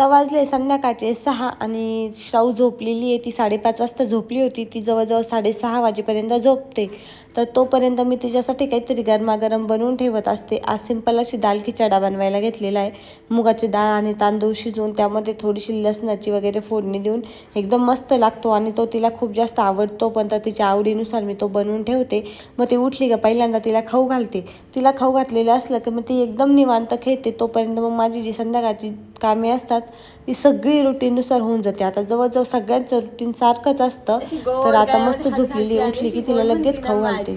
आत्ता वाजले संध्याकाळचे सहा आणि शाऊ झोपलेली आहे. ती साडेपाच वाजता झोपली होती. ती जवळजवळ साडेसहा वाजेपर्यंत झोपते. तर तोपर्यंत मी तिच्यासाठी काहीतरी गरमागरम बनवून ठेवत असते. आज सिंपल अशी दाल खिचडा बनवायला घेतलेला आहे. मुगाची डाळ आणि तांदूळ शिजवून त्यामध्ये थोडीशी लसणाची वगैरे फोडणी देऊन एकदम मस्त लागतो आणि तो तिला खूप जास्त आवडतो. पण तर तिच्या आवडीनुसार मी तो बनवून ठेवते. मग ती उठली का पहिल्यांदा तिला खाऊ घालते. तिला खाऊ घातलेलं असलं की मग ती एकदम निवांत खेळते. तोपर्यंत मग माझी जी संध्याकाळची कामे असतात ती सगळी रुटीननुसार होऊन जाते. आता जवळजवळ सगळ्यांचं रुटीन सारखंच असतं. तर आता मस्त झोपलेली उठली की तिला लगेच खाऊ घालते.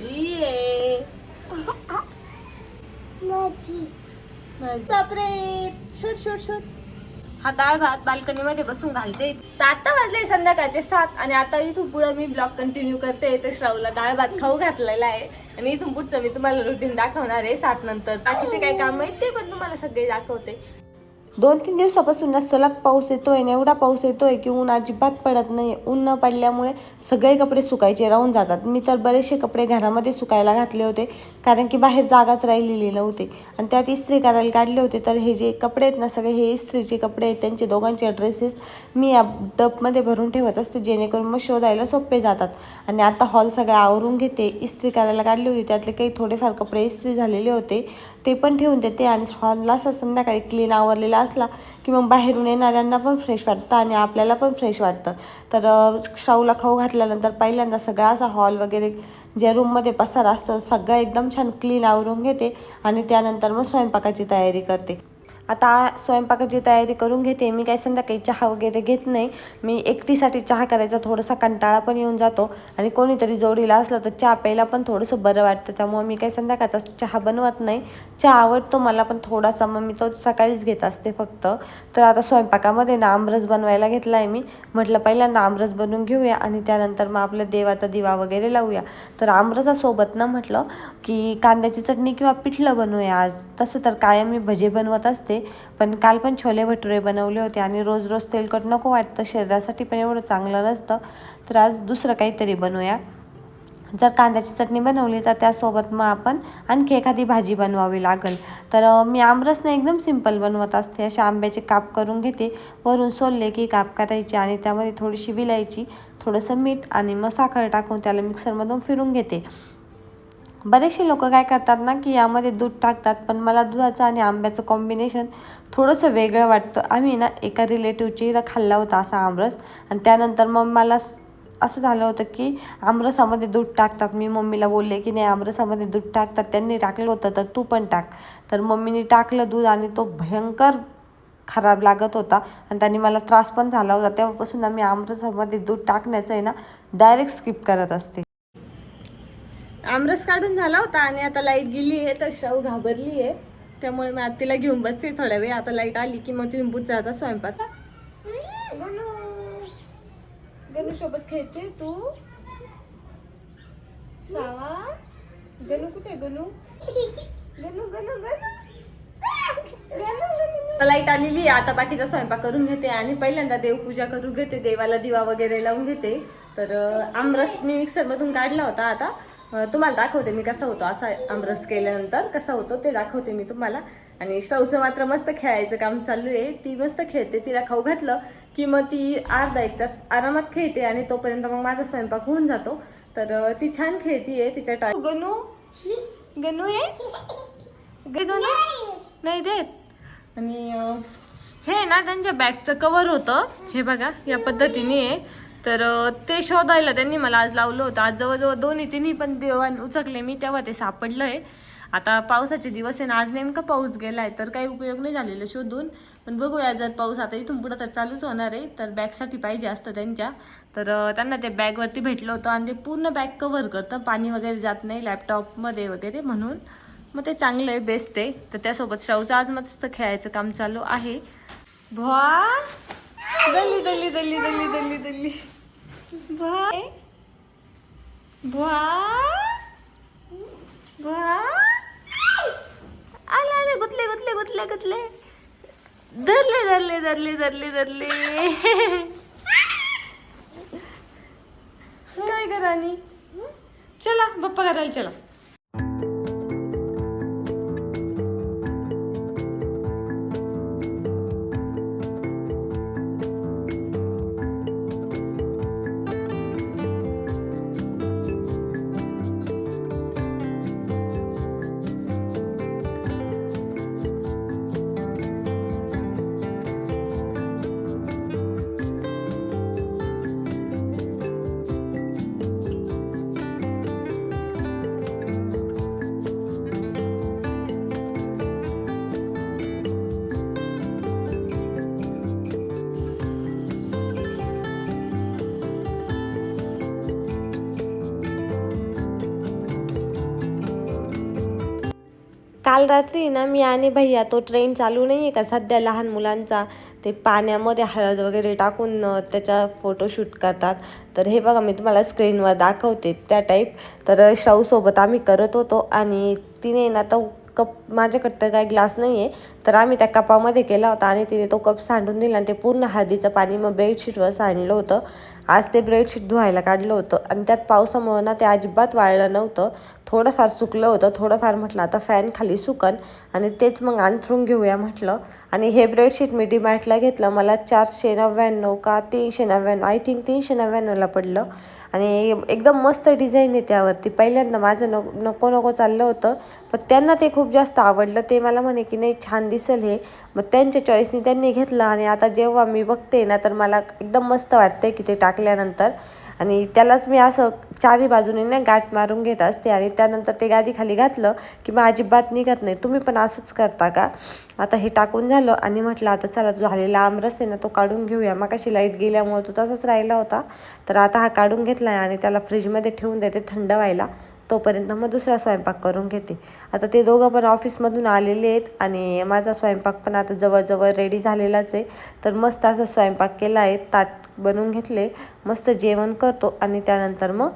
हा डाळ भात बाल्कनी मध्ये बसून घालते. तर आता वाजले संध्याकाळचे सात आणि आता इथून पुढे मी ब्लॉग कंटिन्यू करते. तर श्रावला डाळ भात खाऊ घातलेला आहे. आणि इथून पुढचं मी तुम्हाला रुटीन दाखवणार आहे सात नंतर. बाकीचे काय काम आहेत ते पण तुम्हाला सगळे दाखवते. दोन तीन दिवसापासून सलग पाऊस येतोय आणि एवढा पाऊस येतोय की ऊन अजिबात पडत नाही. ऊन न पडल्यामुळे सगळे कपडे सुकायचे राहून जातात. मी तर बरेचसे कपडे घरामध्ये सुकायला घातले होते कारण की बाहेर जागाच राहिलेली नव्हती. आणि त्यात इस्त्री करायला काढले होते. तर हे जे कपडे आहेत ना सगळे हे इस्त्रीचे कपडे आहेत. त्यांचे दोघांचे ड्रेसेस मी या डबमध्ये भरून ठेवत असते जेणेकरून मग शोधायला सोपे जातात. आणि आता हॉल सगळा आवरून घेते. इस्त्री करायला काढली होती. त्यातले काही थोडेफार कपडे इस्त्री झालेले होते. ते पण ठेवून देते आणि हॉलला असं संध्याकाळी क्लीन आवरलेला असला की मग बाहेरून येणाऱ्यांना पण फ्रेश वाटतं आणि आपल्याला पण फ्रेश वाटतं. तर शाऊला खाऊ घातल्यानंतर पहिल्यांदा सगळा असा हॉल वगैरे ज्या रूममध्ये पसार असतो सगळं एकदम छान क्लीन आवरून घेते आणि त्यानंतर मग स्वयंपाकाची तयारी करते. आता स्वयंपाकाची तयारी करून घेते. मी काही संध्याकाळी चहा वगैरे घेत नाही. मी एकटीसाठी चहा करायचा थोडासा कंटाळा पण येऊन जातो. आणि कोणीतरी जोडीला असलं तर चहा प्यायला पण थोडंसं बरं वाटतं. त्यामुळे मी काही संध्याकाळचा चहा बनवत नाही. चहा आवडतो मला पण थोडासा. मग मी तो सकाळीच घेत असते फक्त. तर आता स्वयंपाकामध्ये ना आमरस बनवायला घेतला आहे मी. म्हटलं पहिल्यांदा आमरस बनवून घेऊया आणि त्यानंतर मग आपलं देवाचा दिवा वगैरे लावूया. तर आमरसासोबत ना म्हटलं की कांद्याची चटणी किंवा पिठलं बनवूया आज. तसं तर कायम मी भजे बनवत असते. पण काल पण छोले भटुरे बनवले होते आणि रोज रोज तेलकट नको वाटतं. शरीरासाठी पण एवढं चांगलं नसतं. तर आज दुसरं काहीतरी बनवूया. जर कांद्याची चटणी बनवली तर त्यासोबत मग आपण आणखी एखादी भाजी बनवावी लागेल. तर मी आमरसने एकदम सिंपल बनवत असते. असे आंब्याचे काप करून घेते. वरून सोलले की काप करायचे आणि त्यामध्ये थोडीशी विलायची थोडंसं मीठ आणि मग साखर टाकून त्याला मिक्सरमधून फिरून घेते. बरेचसे लोक काय करतात ना की यामध्ये दूध टाकतात पण मला दुधाचं आणि आंब्याचं कॉम्बिनेशन थोडंसं वेगळं वाटतं. आम्ही ना एका रिलेटिव्हची इथं खाल्ला होता असा आमरस. आणि त्यानंतर मग मला असं झालं होतं की आमरसामध्ये दूध टाकतात. मी मम्मीला बोलले की नाही आमरसामध्ये दूध टाकतात. त्यांनी टाकलं होतं तर तू पण टाक. तर मम्मीने टाकलं दूध आणि तो भयंकर खराब लागत होता. आणि त्यांनी मला त्रास पण झाला होता. तेव्हापासून आम्ही आमरसामध्ये दूध टाकण्याचं आहे ना डायरेक्ट स्किप करत असते. आमरस काढून झाला होता आणि आता लाइट गेली आहे तर शाऊ घाबरली आहे. त्यामुळे मी आता तिला घेऊन बसते थोड्या वेळ. आता लाइट आली की मग तिथून पुढचा आता स्वयंपाक. गणू सोबत खेळते तू? शावा गणू कुठे गणू? गणू गणू गणू? लाइट आलेली आहे. आता बाकीचा स्वयंपाक करून घेते आणि पहिल्यांदा देवपूजा करून घेते. देवाला दिवा वगैरे लावून घेते. तर आमरस मी मिक्सरमधून काढला होता आता. तुम्हाला दाखवते मी कसा होतो असा आमरस केल्यानंतर कसा होतो ते दाखवते मी तुम्हाला. आणि शौचं मात्र मस्त खेळायचं काम चालू आहे. ती मस्त खेळते तिला खाऊ घातलं की मग ती अर्धा एक तास आरामात खेळते आणि तोपर्यंत मग माझा स्वयंपाक होऊन जातो. तर ती छान खेळतीये तिच्या टॉय गणू? गणू आहे गणू नाही देत. आणि हे ना त्यांच्या बॅगचं कवर होतं. हे बघा या पद्धतीने आहे. तर ते शोधायला त्यांनी मला आज लावलं होतं. आज जवळजवळ दोन्ही तिन्ही पण देवान उचकले मी तेव्हा ते सापडलं आहे आता पावसाचे दिवस आहे ना आज नेमका पाऊस गेलाय तर काही उपयोग नाही झालेला शोधून. पण बघूया जर पाऊस आता इथून पुढं तर चालूच होणार आहे तर बॅगसाठी पाहिजे असतं त्यांच्या. तर त्यांना ते बॅगवरती भेटलं होतं आणि ते पूर्ण बॅग कव्हर करतं. पाणी वगैरे जात नाही लॅपटॉपमध्ये वगैरे म्हणून. मग ते चांगलं आहे बेस्ट आहे. तर त्यासोबत शाहूचं आज मस्त खेळायचं काम चालू आहे. भा दल्ली दल्ली दल्ली दल्ली दल्ली दल्ली. बाय भा भा आले आले गुतले गुतले गुतले गुतले. धरले धरले धरले धरले धरले. काय करा चला बप्पा करायला चला. काल रात्री ना मी आणि भैया तो ट्रेन चालू नाही आहे का सध्या लहान मुलांचा ते पाण्यामध्ये हळद वगैरे टाकून त्याच्या फोटोशूट करतात. तर हे बघा मी तुम्हाला स्क्रीनवर दाखवते त्या टाईप तर शाहूसोबत आम्ही करत होतो आणि तिने ना तो कप माझ्याकडं तर काही ग्लास नाही आहे तर आम्ही त्या कपामध्ये केला होता आणि तिने तो कप सांडून दिला आणि ते पूर्ण हळदीचं पाणी मग बेडशीटवर सांडलं होतं. आज ते बेडशीट धुवायला काढलं होतं आणि त्यात पावसामुळं ना ते अजिबात वाळलं नव्हतं. थोडंफार सुकलं होतं. थोडंफार म्हटलं आता फॅन खाली सुकन आणि तेच मग अंथरून घेऊया म्हटलं. आणि हे बेडशीट मी डीमार्टला घेतलं. मला चारशे नव्याण्णव का तीनशे नव्याण्णव आय थिंक तीनशे नव्याण्णवला पडलं. आणि एकदम मस्त डिझाईन आहे त्यावरती. पहिल्यांदा माझं नको नको नको चाललं होतं. पण त्यांना ते खूप जास्त आवडलं. ते मला म्हणे की नाही छान दिसेल हे. मग त्यांच्या चॉईसनी त्यांनी घेतलं आणि आता जेव्हा मी बघते ना तर मला एकदम मस्त वाटते की ते टाक टाकल्यानंतर आणि त्यालाच मी असं चारी बाजूने ना गाठ मारून घेत असते आणि त्यानंतर ते गादीखाली घातलं की मग अजिबात निघत नाही. तुम्ही पण असंच करता का? आता हे टाकून झालं आणि म्हटलं आता चला जो झालेला आमरस आहे ना तो काढून घेऊया. मग कशी लाइट गेल्यामुळं तो तसाच राहिला होता. तर आता हा काढून घेतला आहे आणि त्याला फ्रीजमध्ये ठेवून देते थंड व्हायला. तोपर्यंत मग दुसरा स्वयंपाक करून घेते. आता ते दोघं पण ऑफिसमधून आलेले आहेत आणि माझा स्वयंपाक पण आता जवळजवळ रेडी झालेलाच आहे. तर मस्त असा स्वयंपाक केला आहे ताट बनवून घेतले मस्त जेवण करतो आणि त्यानंतर मग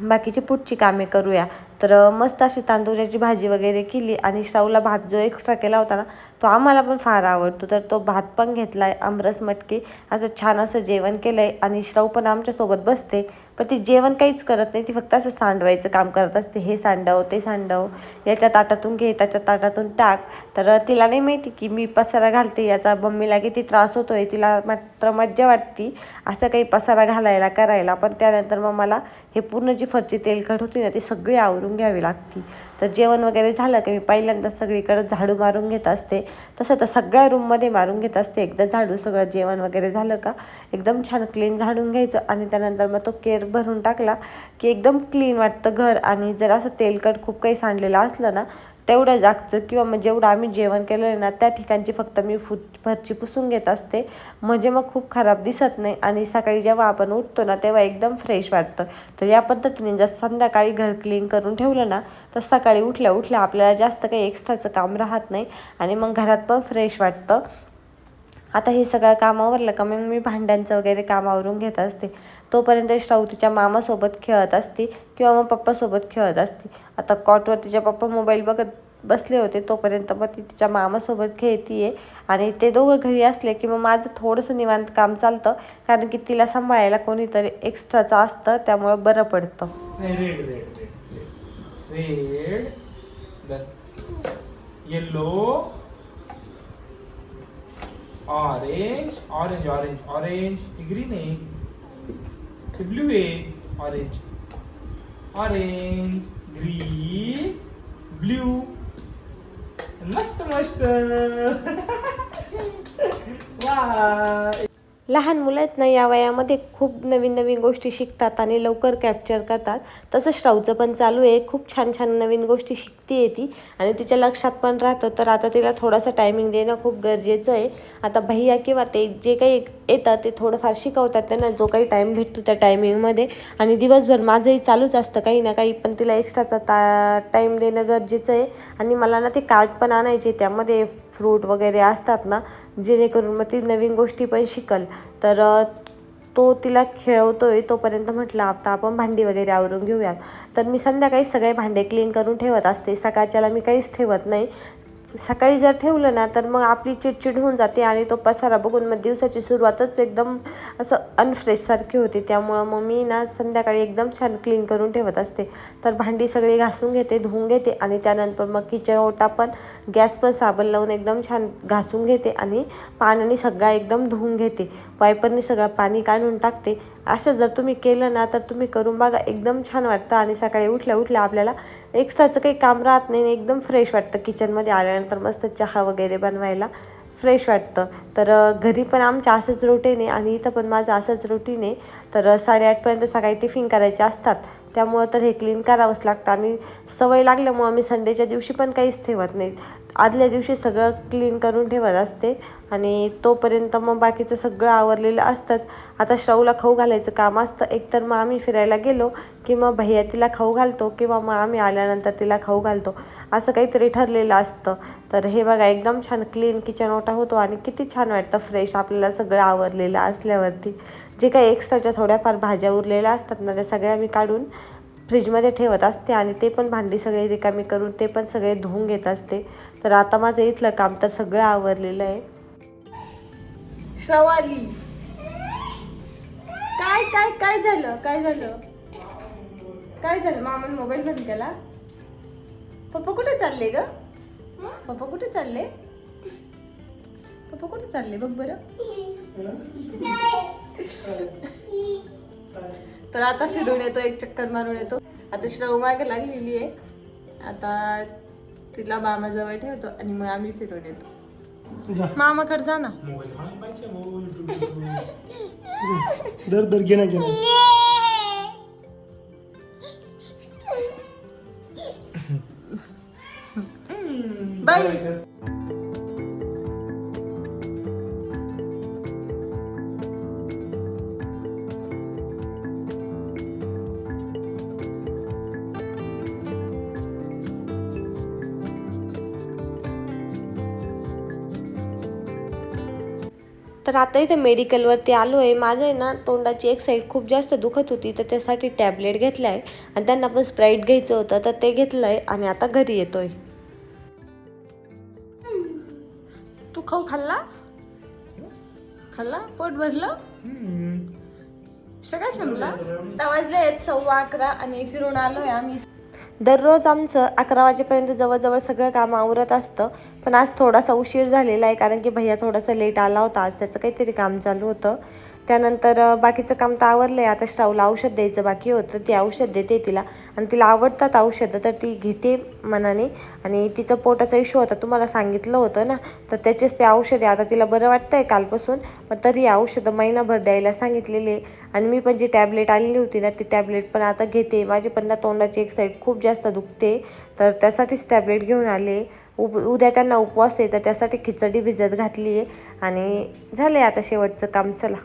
बाकीची पुढची कामे करूया. तर मस्त अशी तांदूळाची भाजी वगैरे केली आणि शाहूला भात जो एक्स्ट्रा केला होता ना तो आम्हाला पण फार आवडतो. तर तो भात पण घेतला आहे आमरस मटकी. असं छान असं जेवण केलं आहे आणि श्राव पण आमच्यासोबत बसते. पण ती जेवण काहीच करत नाही ती फक्त असं सांडवायचं काम करत असते. हे सांडव ते सांडव. याच्या ताटातून घे त्याच्या ताटातून टाक. तर तिला नाही माहिती की मी पसारा घालते याचा मम्मीला किती त्रास होतोय तिला मात्र मज्जा वाटती असं काही पसारा घालायला करायला. पण त्यानंतर मग मला हे पूर्ण जी फरची तेलकट होती ना ती सगळी आवरून घ्यावी लागती तर जेवण वगैरे झालं की मी पहिल्यांदा सगळीकडे झाडू मारून घेत असते. तसं तर सगळ्या रूममध्ये मारून घेत असते. एकदा झाडू सगळं जेवण वगैरे झालं का एकदम छान क्लीन झाडून घ्यायचं आणि त्यानंतर मग तो केअर भरून टाकला की एकदम क्लीन वाटतं घर. आणि जर असं तेलकट खूप काही सांडलेलं असलं ना तेवढं जागचं किंवा मग जेवढं आम्ही जेवण केलं आहे ना त्या ठिकाणची फक्त मी फुट फरची पुसून घेत असते. म्हणजे मग खूप खराब दिसत नाही आणि सकाळी जेव्हा आपण उठतो ना तेव्हा एकदम फ्रेश वाटतं. तर या पद्धतीने जर संध्याकाळी घर क्लीन करून ठेवलं ना तर सकाळी सकाळी उठल्या उठल्या आपल्याला जास्त काही एक्स्ट्राचं काम राहत नाही आणि मग घरात पण फ्रेश वाटतं. आता हे सगळं काम आवरलं का मग मी भांड्यांचं वगैरे काम आवरून घेत असते. तोपर्यंत श्राऊ तिच्या मामासोबत खेळत असते किंवा मग पप्पासोबत खेळत असते. आता कॉटवर तिच्या पप्पा मोबाईल बघत बसले होते तोपर्यंत मग ती तिच्या मामासोबत खेळतीये. आणि ते दोघं घरी असले की मग माझं थोडंसं निवांत काम चालतं. कारण की तिला सांभाळायला कोणीतरी एक्स्ट्राचं असतं त्यामुळं बरं पडतं. red red red red red yellow orange orange orange orange green आहे ते ब्लू आहे ऑरेंज ऑरेंज ग्रीन ब्ल्यू मस्त मस्त वा लहान मुलंच ना या वयामध्ये खूप नवीन नवीन गोष्टी शिकतात आणि लवकर कॅप्चर करतात. तसं श्राऊचं पण चालू आहे. खूप छान छान नवीन गोष्टी शिकते ती. आणि तिच्या लक्षात पण राहतं. तर आता तिला थोडासा टायमिंग देणं खूप गरजेचं आहे. आता भैया किंवा ते जे काही येतं ते थोडंफार शिकवतात त्यांना. जो काही टाईम भेटतो त्या टायमिंगमध्ये आणि दिवसभर माझंही चालूच असतं. काही ना काही पण तिला एक्स्ट्राचा ता टाईम देणं गरजेचं आहे. आणि मला ना ते कार्ड पण आणायचे त्यामध्ये. फ्रूट वगैरे असतात ना जेणेकरून मग ती नवीन गोष्टी पण शिकल. तर तो तिला खेळवतो आहे तोपर्यंत म्हटलं आता आपण भांडी वगैरे आवरून घेऊयात. तर मी संध्याकाळी सगळे भांडे क्लीन करून ठेवत असते. सकाळच्याला मी काहीच ठेवत नाही. सकाळी जर ठेवलं ना तर मग आपली चिडचिड होऊन जाते आणि तो पसारा बघून मग दिवसाची सुरुवातच एकदम असं अनफ्रेशसारखी होते. त्यामुळं मग मी ना संध्याकाळी एकदम छान क्लीन करून ठेवत असते. तर भांडी सगळी घासून घेते धुवून घेते आणि त्यानंतर मग किचन ओटा पण गॅस पण साबण लावून एकदम छान घासून घेते आणि पाण्याने सगळा एकदम धुवून घेते. वायपरने सगळं पाणी काढून टाकते. असं जर तुम्ही केलं ना तर तुम्ही करून बघा एकदम छान वाटतं आणि सकाळी उठल्या उठल्या आपल्याला एक्स्ट्राचं काही काम राहत नाही आणि एकदम फ्रेश वाटतं किचनमध्ये आल्यानंतर मस्त चहा वगैरे बनवायला फ्रेश वाटतं. तर घरी पण आमच्या असंच रुटीन आहे आणि इथं पण माझं असंच रुटीन आहे. तर साडेआठपर्यंत सकाळी टिफिन करायचे असतात. त्यामुळं तर हे क्लीन करावंच लागतं आणि सवय लागल्यामुळं मी संडेच्या दिवशी पण काहीच ठेवत नाही. आदल्या दिवशी सगळं क्लीन करून ठेवत असते आणि तोपर्यंत मग बाकीचं सगळं आवरलेलं असतंच आता श्राऊला खाऊ घालायचं काम असतं. एकतर मग आम्ही फिरायला गेलो की मग भैया तिला खाऊ घालतो किंवा मग आम्ही आल्यानंतर तिला खाऊ घालतो. असं काहीतरी ठरलेलं असतं. तर हे बघा एकदम छान क्लीन किचन ओटा होतो आणि किती छान वाटतं फ्रेश आपल्याला सगळं आवरलेलं असल्यावरती. जे काही एक्स्ट्राच्या थोड्याफार भाज्या उरलेल्या असतात ना त्या सगळ्या मी काढून फ्रीजमध्ये ठेवत असते आणि ते पण भांडी सगळे रिकामी करून ते पण सगळे धुवून घेत असते. तर आता माझं इथलं काम तर सगळं आवरलेलं आहे. श्रवाली काय काय काय झालं? काय झालं? काय झालं? मामा मोबाईल बंद केला? पप्पा कुठे चालले ग? पप्पा कुठे चालले? पप्पा कुठे चालले? बघ बरं. तर आता फिरून येतो एक चक्कर मारून येतो. आता श्रव मागे लागलेली आहे. आता तिला मामाजवळ ठेवतो आणि मग आम्ही फिरून येतो. मामाकडे जा ना. दर दर घे ना घे ना. तर आता इथे मेडिकलवरती आलो आहे. माझं आहे ना तोंडाची एक साईड खूप जास्त दुखत होती तर त्यासाठी टॅबलेट घेतला आहे आणि त्यांना पण स्प्राईट घ्यायचं होतं तर ते घेतलं आहे आणि आता घरी येतोय. तू खाऊ खाल्ला? खाल्ला? पोट भरलं? सगळं शमला आता वाजले आहेत सव्वा अकरा आणि फिरून आलोय आम्ही. दररोज आमचं अकरा वाजेपर्यंत जवळजवळ सगळं काम आवरत असतं. पण आज थोडासा उशीर झालेला आहे कारण की भैया थोडासा लेट आला होता. आज त्याचं काहीतरी काम चालू होतं. त्यानंतर बाकीचं काम तर आवरलं आहे आता श्रावला औषध द्यायचं बाकी होतं. ती औषध देते तिला. आणि तिला आवडतात औषधं तर ती घेते मनाने. आणि तिचं पोटाचा इश्यू होता तुम्हाला सांगितलं होतं ना? तर त्याचेच ते औषध आहे. आता तिला बरं वाटतं आहे कालपासून पण तरी औषधं महिनाभर द्यायला सांगितलेले आणि मी पण जी टॅबलेट आलेली होती ना ती टॅबलेट पण आता घेते. माझी पण ना तोंडाची एक साईड खूप जास्त दुखते. तर त्यासाठीच टॅबलेट घेऊन आले उप उद्या त्यांना उपवास आहे तर त्यासाठी खिचडी भिजत घातली आहे. आणि झालं आहे आता शेवटचं काम. चला.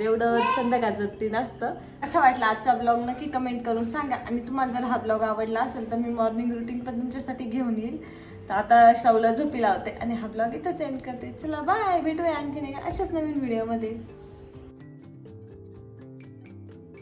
तर एवढं संध्याकाळचं तीन असतं. असं वाटलं आजचा ब्लॉग नक्की कमेंट करून सांगा. आणि तुम्हाला जर हा ब्लॉग आवडला असेल तर मी मॉर्निंग रुटीन पण तुमच्यासाठी घेऊन येईल. तर आता शावला झोपी लावते आणि हा ब्लॉग इथंच एंड करते. चला बाय भेटूया आणखीन एका अशाच नवीन व्हिडिओमध्ये